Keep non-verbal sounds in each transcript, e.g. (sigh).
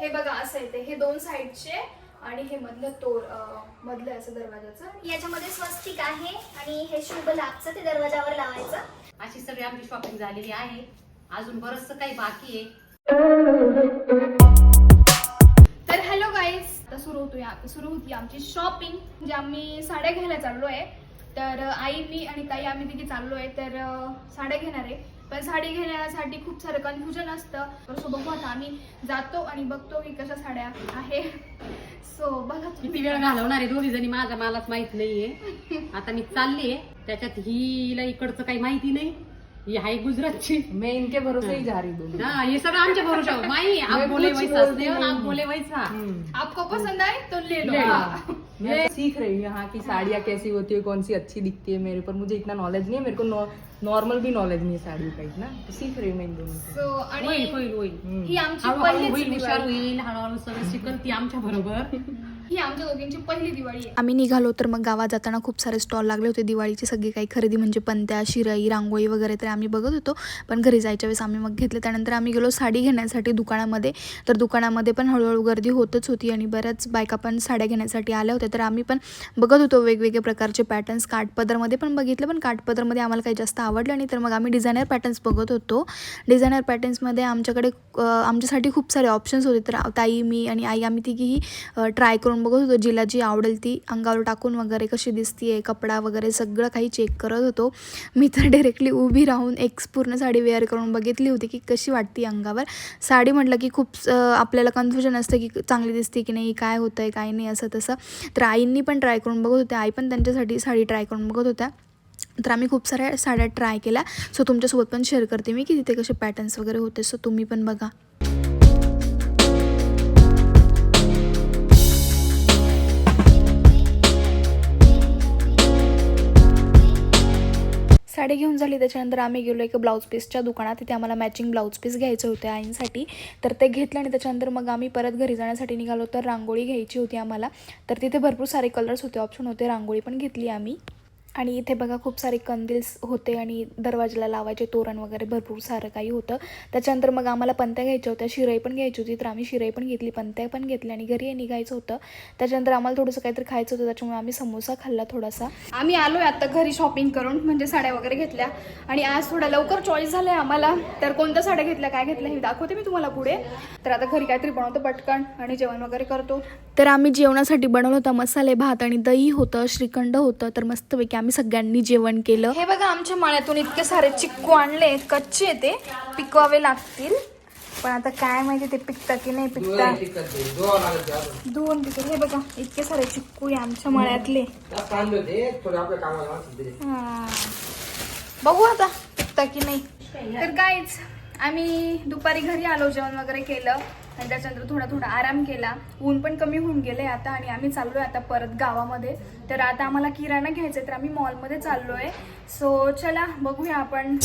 हे बघा असं येते हे दोन साईडचे आणि हे मधलं तोर मधलं असं दरवाजाचं. याच्यामध्ये स्वस्तिक आहे आणि हे शुभ लाभचं ते दरवाजावर लावायचं. अशी सगळी आमची शॉपिंग झालेली आहे. अजून बरंचसं काही बाकी आहे. आता सुरू होतो आता सुरू होती आमची शॉपिंग म्हणजे आम्ही साड्या घ्यायला चाललो आहे तर आई मी आणि ताई आम्ही तिथे चाललो आहे तर साड्या घेणार आहे. पण साडी घेण्यासाठी खूप सारं कन्फ्युजन असतं. तर सो बघू आता आम्ही जातो आणि बघतो की कशा साड्या आहे. सो बघा किती वेळ घालवणार आहे दोघी जणी? माझा मलाच माहीत नाहीये. आता मी चालली त्याच्यात हिला इकडचं काही माहिती नाही. ही आहे गुजरातची. मैं इनके भरोसे ही. जा रही हा हे सगळं आमच्या भरोशावर माई आप मैं बोले कुछ वैसा बोलती आप हूँ. बोले वैसा. आपको पसंद आए तो ले लो. ले लो. हाँ. मैं सीख रही हूँ यहाँ की साड़ियाँ कैसी होती है कौन सी अच्छी दिखती है मेरे पर। मुझे इतना नॉलेज नहीं है मेरे को नॉर्मल भी नॉलेज नहीं है साड़ी का इतना। तो सीख रही हूँ मैं इन दोनों से। सो होईल आणि होईल होईल हम्म. ही आमची हळूहळू पहिलीच होईल हुशार दिवाळी होईल हळूहळू सगळं शिकल ती आमच्या बरोबर. (laughs) ही आमच्या दोघींची पहिली दिवाळी आहे. आम्ही निघालो तर मग गावात जाताना खूप सारे स्टॉल लागले होते. दिवाळीची सगळी काही खरेदी म्हणजे पंत्या शिराई रांगोळी वगैरे तर आम्ही बघत होतो. पण घरी जायच्या वेळेस आम्ही मग घेतले. त्यानंतर आम्ही गेलो साडी घेण्यासाठी दुकानामध्ये. तर दुकानामध्ये पण हळूहळू गर्दी होतच होती आणि बऱ्याच बायका पण साड्या घेण्यासाठी आल्या होत्या. तर आम्ही पण बघत होतो वेगवेगळे प्रकारचे पॅटर्न्स काठपदरमध्ये पण बघितलं पण काठपदरमध्ये आम्हाला काही जास्त आवडलं नाही. तर मग आम्ही डिझायनर पॅटर्न्स बघत होतो. डिझायनर पॅटर्न्समध्ये आमच्याकडे आमच्यासाठी खूप सारे ऑप्शन्स होते. तर ताई मी आणि आई आम्ही तिघीही ट्राय करून बघत होतो. जिला जी आवडेल ती अंगावर टाकून वगैरे कशी दिसतीये कपडा वगैरे सगळं काही चेक करत होतो. मी तर डायरेक्टली उभी राहून एक पूर्ण साडी वेअर करून बघितली होती की कशी वाटते अंगावर. साडी म्हटलं की खूप आपल्याला कन्फ्युजन असतं की चांगली दिसते की नाही काय होतं आहे काय नाही असं तसं. तर आईंनी पण ट्राय करून बघत होत्या. आई पण त्यांच्यासाठी साडी ट्राय करून बघत होत्या. तर आम्ही खूप साऱ्या साड्या ट्राय केल्या. सो तुमच्यासोबत पण शेअर करते मी की तिथे कसे पॅटर्न्स वगैरे होते. सो तुम्ही पण बघा. साडी घेऊन झाली. त्याच्यानंतर आम्ही गेलो एका ब्लाऊज पीसच्या दुकानात. तिथे आम्हाला मॅचिंग ब्लाऊज पीस घ्यायचं होतं आईंसाठी. तर ते घेतलं आणि त्याच्यानंतर मग आम्ही परत घरी जाण्यासाठी निघालो. तर रांगोळी घ्यायची होती आम्हाला. तर तिथे भरपूर सारे कलर्स होते ऑप्शन होते. रांगोळी पण घेतली आम्ही. आणि इथे बघा खूप सारे कंदील्स होते आणि दरवाजाला लावायचे तोरण वगैरे भरपूर सारं काही होतं. त्याच्यानंतर मग आम्हाला पंत्या घ्यायच्या होत्या शिराई पण घ्यायची होती तर आम्ही शिराई पण घेतली पंत्या पण घेतली आणि घरी निघायचं होतं. त्याच्यानंतर आम्हाला थोडंसं काहीतरी खायचं होतं त्याच्यामुळे आम्ही समोसा खाल्ला थोडासा. आम्ही आलोय आता घरी शॉपिंग करून म्हणजे साड्या वगैरे घेतल्या. आणि आज थोडा लवकर चॉईस झालाय आम्हाला. तर कोणत्या साड्या घेतल्या काय घेतल्या हे दाखवते मी तुम्हाला पुढे. तर आता घरी काहीतरी बनवतो पटकन आणि जेवण वगैरे करतो. तर आम्ही जेवणासाठी बनवलं होतं मसाले भात आणि दही होतं श्रीखंड होतं तर मस्तपैकी आम्ही सगळ्यांनी जेवण केलं. हे बघा आमच्या मळ्यातून इतके सारे चिक्कू आणले. कच्चे ते. पिकवावे लागतील. पण आता काय माहिती ते पिकता की नाही पिकता? दोन पिकत हे बघा इतके सारे चिक्कू आहे आमच्या मळ्यातले. हा. बघू आता पिकता की नाही. तर काहीच आम्ही दुपारी घरी आलो जेवण वगैरे केलं. आणि त्याच्यानंतर थोडा थोडा आराम केला. ऊन पण कमी होऊन गेले आता आणि आम्ही चाललोय आता परत गावामध्ये. तर आता आम्हाला किराणा घ्यायचा तर आम्ही मॉलमध्ये चाललोय. सो चला बघूया आपण.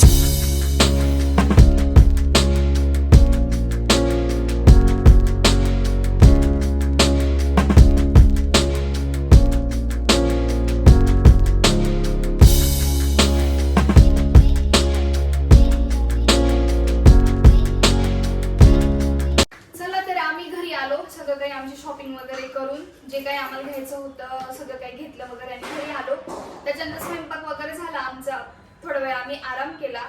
जे काही आम्हाला घ्यायचं होतं सगळं काही घेतलं वगैरे आणि घरी आलो. त्याच्यानंतर स्वयंपाक वगैरे झाला आमचा. थोडा वेळ आम्ही आराम केला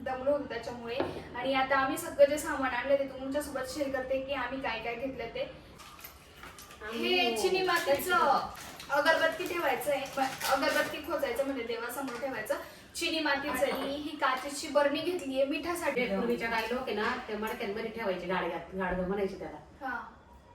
दमलो होतो त्याच्यामुळे. आणि आता आम्ही सगळं जे सामान आणलं ते तुमच्यासोबत शेअर करते की आम्ही काय काय घेतलं ते. हे चिनी मातीचं अगरबत्ती ठेवायचं आहे. अगरबत्ती खोचायचं म्हणजे देवासमोर ठेवायचं. चिनी मातीचं. ही काचेची बरणी घेतली आहे मिठासाठी. पूर्वीच्या काही लोक आहे ना ते मडक्यांमध्ये ठेवायचे गाडग्यात गाडगं म्हणायचे त्याला. हा.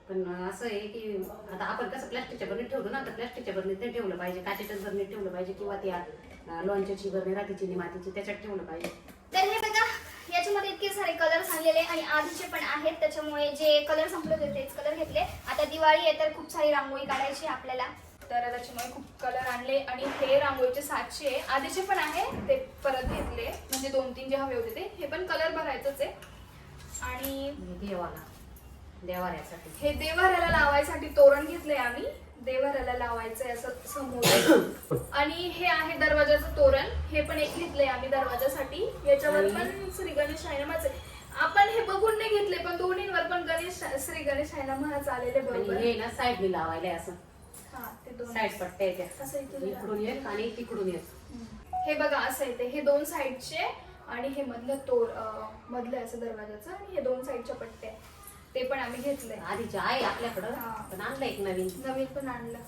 पण असं आहे की आता आपण कसं प्लास्टिकच्या बरणीत ठेवतो ना तर प्लास्टिकच्या बरणीत ते ठेवलं पाहिजे. काचेच्याच बरणीत ठेवलं पाहिजे किंवा त्या लोणच्याची बरणी रातीची मातीची त्याच्यात ठेवलं पाहिजे. तर हे बघा याच्यामध्ये इतके सारे कलर्स आणलेले आणि आधीचे पण आहेत त्याच्यामुळे जे कलर संपले होते तेच कलर घेतले. आता दिवाळी आहे तर खूप सारी रांगोळी काढायची आपल्याला. तर त्याच्यामुळे खूप कलर आणले आणि हे रांगोळीचे सातशे आधीचे पण आहे ते परत घेतले. म्हणजे दोन तीन जे हवे होते ते हे पण कलर भरायचंच आहे. आणि देवाला देवाऱ्यासाठी. हे देवाऱ्याला लावायसाठी तोरण घेतलंय आम्ही. देवाऱ्याला लावायचंय असं समोर. आणि हे आहे दरवाजाचं तोरण. हे पण एक घेतलंय आम्ही दरवाजासाठी. याच्यावर पण श्री गणेश आहे आपण हे बघून नाही घेतले पण दोन्हींवर पण गणेश श्री गणेश आहे ना म्हणा आलेले बरोबर. हे ना साईडने लावायला असं. हा ते दोन. साईड पट्ट्या इथे इकडून एक आणि तिकडून एक. हे बघा असं येते हे दोन साईडचे आणि हे मधलं तोर मधलं असं दरवाजाचं. आणि हे दोन साईडच्या पट्ट्या ते पण आम्ही घेतलंय. आधीचे आहे आपल्याकडं. हा. पण आणलं एक नवीन. नवीन पण आणलं.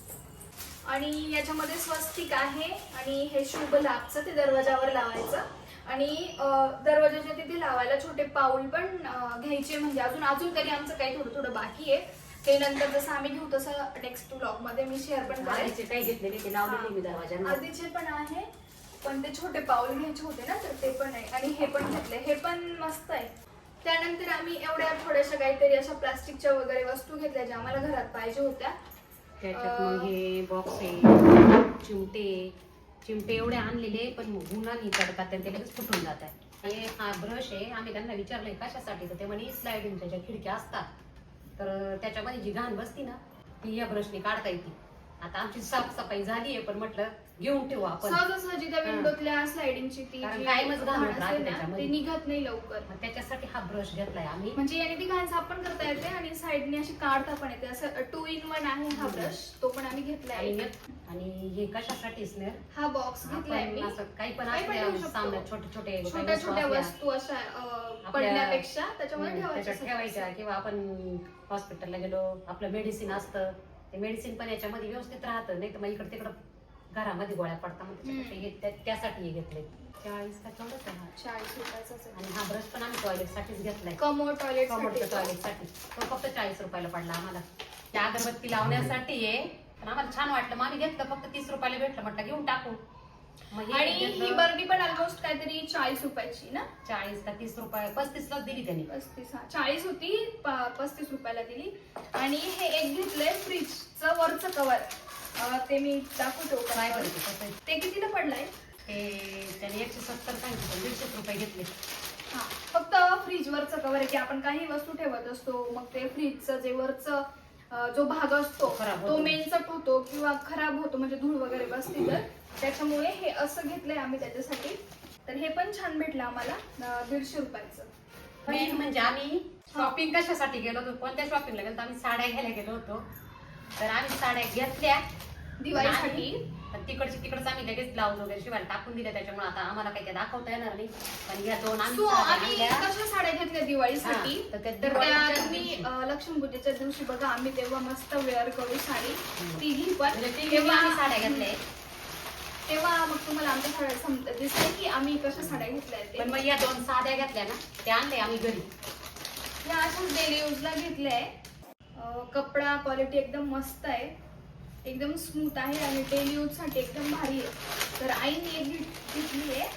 आणि याच्यामध्ये स्वस्तिक आहे आणि हे शुभ लाभचं ते दरवाजावर लावायचं. आणि अं, दरवाजाच्या तिथे लावायला छोटे पाऊल पण अं, घ्यायचे. म्हणजे अजून अजून तरी आमचं काही थोडं थोडं बाकी आहे. ते नंतर जसं आम्ही घेऊ तसं नेक्स्ट ब्लॉगमध्ये मी शेअर पण करेन. आधीचे काही घेतलेले ते लावलेले मी दरवाजांना. आधीचे पण आहे पण ते छोटे पाऊल घ्यायचे होते ना तर ते पण आहे. आणि हे पण घेतले हे पण मस्त आहे. त्यानंतर आम्ही एवढ्या थोड्याशा काहीतरी अशा प्लास्टिकच्या वगैरे वस्तू घेतल्या ज्या आम्हाला घरात पाहिजे होत्या. त्याच्यात मग हे बॉक्स आहे चिमटे चिमटे एवढे आणलेले पण उन्हाने चढतात आणि ते लगेच फुटून जात आहे आणि हा ब्रश आहे आम्ही त्यांना विचारलंय कशासाठी? तर ते म्हणे स्लायडिंगच्या ज्या खिडक्या असतात. तर त्याच्यामध्ये जी घाण बसती ना ती या ब्रशने काढता येते. आता आमची साफसफाई झाली आहे पण म्हटलं घेऊन ठेवू आपण. सहजासहजी त्या. विंडोतल्या स्लायडिंगची ती कारण जी कायमच घाण होत घाण राहते असते ना, त्याच्यामध्ये. ते निघत नाही लवकर. त्याच्यासाठी हा ब्रश घेतलाय आम्ही. म्हणजे याने ती घाण साफ पण करता येते आणि साईडने अशी काढता पण येते. असं टू इन वन आहे हा ब्रश. तो पण आम्ही घेतलाय. आणि हे कशासाठी स्नेह हा बॉक्स घेतलाय मी असं काही पण काही पण असले ठेवू शकतो. सामने छोटे छोटे छोट्या वस्तू छोट्या वस्तू अशा अं, आपल्या- पडण्यापेक्षा त्याच्यामध्ये ठेवायच्या त्याच्यात ठेवायच्या. किंवा आपण हॉस्पिटलला गेलो आपलं मेडिसिन असतं. ते मेडिसिन पण याच्यामध्ये व्यवस्थित राहतं. नाही तर मग इकडे तिकडं घरामध्ये गोळ्या पडतात मग त्यासाठी हे घेतले. चाळीस का तेवढंच आहे हा. चाळीस रुपयाचाच आहे आणि हा ब्रश पण आम्ही टॉयलेट साठीच घेतलाय. कमोड टॉयलेट कॉमोडच्या टॉयलेटसाठी तो फक्त चाळीस रुपयाला पडला आम्हाला. त्या अगरबत्ती लावण्यासाठी आहे पण आम्हाला छान वाटलं. मग आम्ही घेतलं फक्त तीस रुपयाला भेटलं. म्हटलं घेऊन टाकू. मग आणि ही बर्डी पण ऑलमोस्ट काहीतरी चाळीस रुपयाची ना? चाळीस का तीस रुपये. पस्तीस लाच दिली त्यांनी. पस्तीस हा. चाळीस होती प- पस्तीस रुपयाला दिली. आणि हे एक घेतलंय फ्रीजचं वरचं कवर ते मी दाखवतो काय कसं आहे? ते कितीला पडलंय? ते त्याने एकशे सत्तर सांगितलं पण दीडशे रुपये घेतले. हा फक्त फ्रीजवरचं कवर आहे की आपण काही वस्तू ठेवत असतो मग ते फ्रीजचं जे वरचं अं, जो भाग असतो खराब तो होतो. मेनचट होतो किंवा खराब होतो म्हणजे धूळ वगैरे बसली तर त्याच्यामुळे हे असं घेतलंय आम्ही त्याच्यासाठी. तर हे पण छान भेटलं आम्हाला अं, दीडशे रुपयाचं. मेन म्हणजे आम्ही शॉपिंग कशासाठी गेलो होतो? कोणत्या शॉपिंगला गेलो होतो? आम्ही साड्या घ्यायला गेलो होतो. तर आम्ही साड्या घेतल्या. दिवाळीसाठी तिकडची तिकडच आम्ही लगेच ब्लाऊज वगैरे शिवायला टाकून दिले. त्याच्यामुळे आता आम्हाला काही ते दाखवता येणार नाही. पण या दोन आम्ही. कशा साड्या घेतल्या दिवाळीसाठी हा, तर त्या तर त्या दिवाळीच्या तुम्ही दिवशी. अं, लक्ष्मीपूजेच्या दिवशी बघा आम्ही तेव्हा मस्त वेअर करू साडी. हम्म. तिघी पण. म्हणजे तिघी आम्ही साड्या घेतल्या. तेव्हा मग तुम्हाला आमच्या साड्या सम- दिसते की आम्ही कशा साड्या घेतल्या पण ते? मग या दोन साड्या घेतल्या ना त्या आणल्या आम्ही घरी. या अशाच डेली यूजला घेतल्या आहे. कपडा क्वालिटी एकदम मस्त आहे. एकदम स्मूथ आहे आणि डेली यूजसाठी एकदम भारी आहे. तर आईने एक घेत- घेतली आहे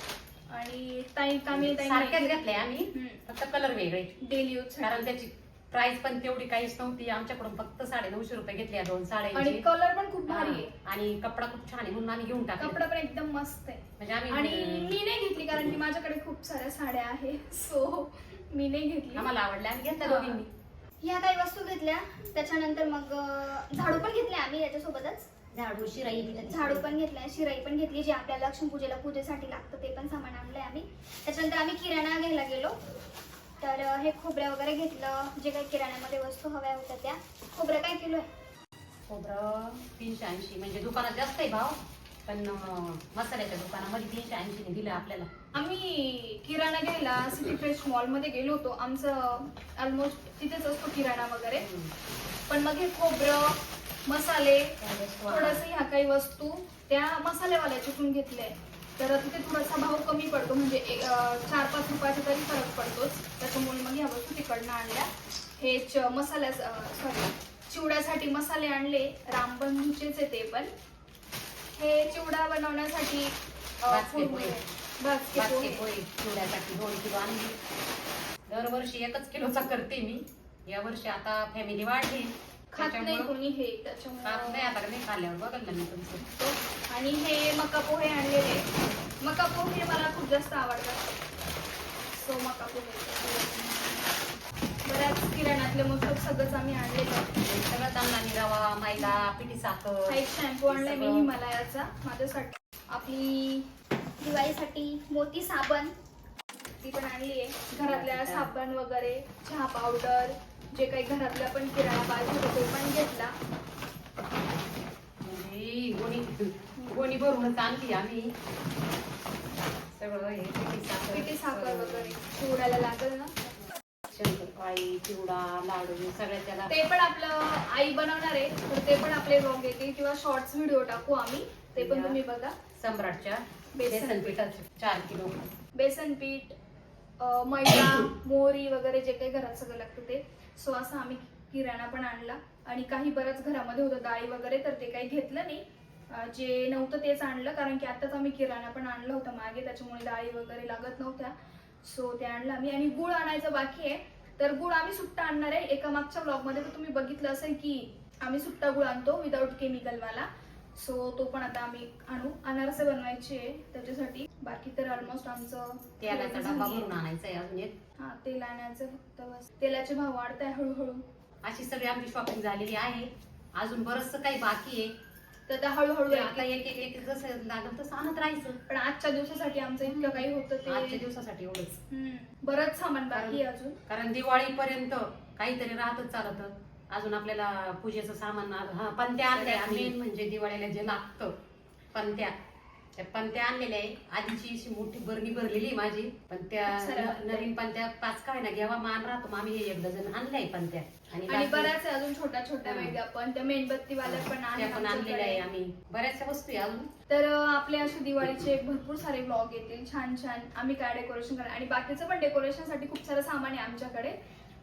आणि ताई कामी सारख्याच घेतल्या आम्ही. फक्त कलर वेगळे. डेली यूज कारण त्याची प्राइस पण तेवढी काहीच नव्हती. आमच्याकडून फक्त साडे नऊशे रुपये घेतले या दोन आणि साड्यांची कलर पण खूप भारी आहे. आणि कपडा खूप छान आहे. म्हणून आम्ही घेऊन टाकले. कपडा पण एकदम मस्त आहे. म्हणजे आम्ही आणि मी नाही घेतली कारण की माझ्याकडे खूप साऱ्या साड्या आहेत. सो मी नाही घेतली. आम्हाला आवडल्या. आम्ही घेतल्या. दोघींनी. ह्या काही वस्तू घेतल्या त्याच्यानंतर मग अं, झाडू पण घेतले आम्ही याच्यासोबतच. झाडू शिराई. झाडू पण घेतलाय शिराई पण घेतली जे आपल्याला लक्ष्मीपूजेला पूजेसाठी लागतं ते पण सामान आणलंय आम्ही. त्याच्यानंतर आम्ही किराणा घ्यायला गेलो. तर अं, हे खोबरं वगैरे घेतलं जे काही किराण्यामध्ये वस्तू हव्या होत्या त्या. खोबरं काय किलो आहे खोबरं तीनशे ऐंशी म्हणजे दुकानात जास्त आहे भाव. पण अं, मसाल्याच्या दुकानामध्ये तीनशे ऐंशी दिलं आपल्याला. आम्ही किराणा घ्यायला सिटी फ्रेश मॉलमध्ये गेलो होतो. आमचं ऑलमोस्ट तिथेच असतो किराणा वगैरे. पण मग हे खोबरं मसाले थोडस ह्या काही वस्तू त्या मसालेवाल्याच्यातून घेतले तर तिथे थोडासा भाव कमी पडतो. म्हणजे एक, अं, चार पाच रुपयाचा तरी फरक पडतोच. त्याच्यामुळे मग ह्या वस्तू तिकडनं आणल्या. हे च मसाल्या सॉरी चिवड्यासाठी मसाले आणले. रामबंधूचेच आहे ते पण. हे चिवडा बनवण्यासाठी अं. पोहे. पोहे. पोळी चिवड्यासाठी दोन किलो आणली. दरवर्षी एकच किलोचा करते मी. या वर्षी आता फॅमिली वाढली. खात नाही त्याच्यामुळं कोणी हे खात नाही त्याच्यामुळे आता नाही खाल्ल्यावर बघल ना मी तुमचं. आणि हे मका पोहे आणलेले. मका पोहे मला खूप जास्त आवडतात. सो मका पोहे बऱ्याच किराणातले मोस्ट सगळंच आम्ही आणलेलं आहे. सगळं तांदळानी रवा मैदा पिठी साखर हा एक शॅम्पू आणलाय मी. हिमालयाचा माझ्यासाठी. आपली दिवाळीसाठी मोती साबण. ती पण आणली आहे. घरातल्या साबण वगैरे चहा पावडर जे काही घरातल्या पण किराणा होतं ते पण घेतला. म्हणजे गोणी गोणी भरूनच आणली आम्ही. सगळं हे पिठी साखर पिठी साखर वगैरे. चिवड्याला लागेल ना? शंकरपाळी चिवडा लाडू सगळ्या त्याला ते पण आपलं आई बनवणार आहे. तर ते पण आपले ब्लॉग येतील किंवा शॉर्ट्स व्हिडिओ टाकू आम्ही. ते पण तुम्ही बघा. सम्राटच्या बेसन. पिठाचे चार किलो. बेसन पीठ अं, मैदा मोहरी वगैरे जे काही घरात सगळं लागतं ते. सो असं आम्ही किराणा पण आणला. आणि काही बरंच घरामध्ये होतं डाळी वगैरे तर ते काही घेतलं नाही. अं, जे नव्हतं तेच आणलं. कारण की आताच आम्ही किराणा पण आणलं होतं मागे. त्याच्यामुळे डाळी वगैरे लागत नव्हत्या. सो ते आणलं आम्ही. आणि गुळ आणायचं बाकी आहे. तर गुळ आम्ही सुट्टा आणणार आहे. एका मागच्या ब्लॉगमध्ये तर तुम्ही बघितलं असेल की आम्ही सुट्टा गुळ आणतो विदाऊट केमिकलवाला सो तो पण आता आम्ही आणू. अनारसे बनवायचे आहे त्याच्यासाठी. बाकी तर ऑलमोस्ट आमचं तेलाचा डबा भरून आणायचा आहे अजून एक. हा तेल आणायचं फक्त बस. तेलाचे भाव वाढत आहे हळूहळू. अशी सगळी आमची शॉपिंग झालेली आहे. अजून बरंचसं काही बाकी आहे. तर आता हळूहळू आता एक एक एक जसं लागेल तसं आणत राहायचं. पण आजच्या दिवसासाठी आमचं इतकं काही होतं आजच्या ते दिवसासाठी एवढंच. हम्म. बरंच सामान बाकी आहे अजून. कारण दिवाळीपर्यंत काहीतरी राहतच चालत. अजून आपल्याला पूजेचं सामान आ- हा पंत्या आणले मेन म्हणजे दिवाळीला जे लागतं पंत्या त्या पंत्या आणलेल्या आहे. आधीची अशी मोठी बरणी भरलेली माझी. पण त्या नवीन पंत्या पाच काय ना घ्यावा मान राहतो. मग आम्ही हे एक डझन आणलाय पंत्या आणि बाकी- बऱ्याच आहे अजून छोट्या छोट्या हा. वेगळ्या पण त्या मेणबत्तीवाल्या पण त्या आहेत पण आणलेल्या आहे आमच्याकडे. आम्ही. बऱ्याचशा वस्तू आहे अजून. तर अं, आपले असे दिवाळीचे भरपूर सारे ब्लॉग येतील. छान छान. आम्ही काय डेकोरेशन करणार? आणि बाकीचं पण डेकोरेशनसाठी खूप सारं सामान आहे आमच्याकडे.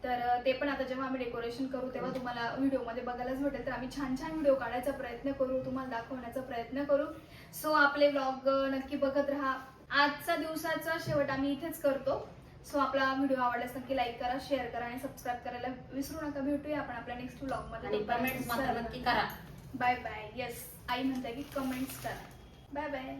तर ते पण आता जेव्हा आम्ही डेकोरेशन करू तेव्हा तुम्हाला व्हिडिओमध्ये बघायलाच भेटेल. तर आम्ही छान छान व्हिडिओ काढायचा प्रयत्न करू तुम्हाला दाखवण्याचा प्रयत्न करू. सो आपले ब्लॉग नक्की बघत राहा. आजचा दिवसाचा शेवट आम्ही इथेच करतो. सो आपला व्हिडिओ आवडल्यास नक्की लाईक करा शेअर करा आणि सबस्क्राईब करायला विसरू नका. भेटूया आपण आपल्या नेक्स्ट ब्लॉगमध्ये कमेंट्स नक्की करा. बाय बाय येस आई म्हणते की कमेंट्स करा. Bye bye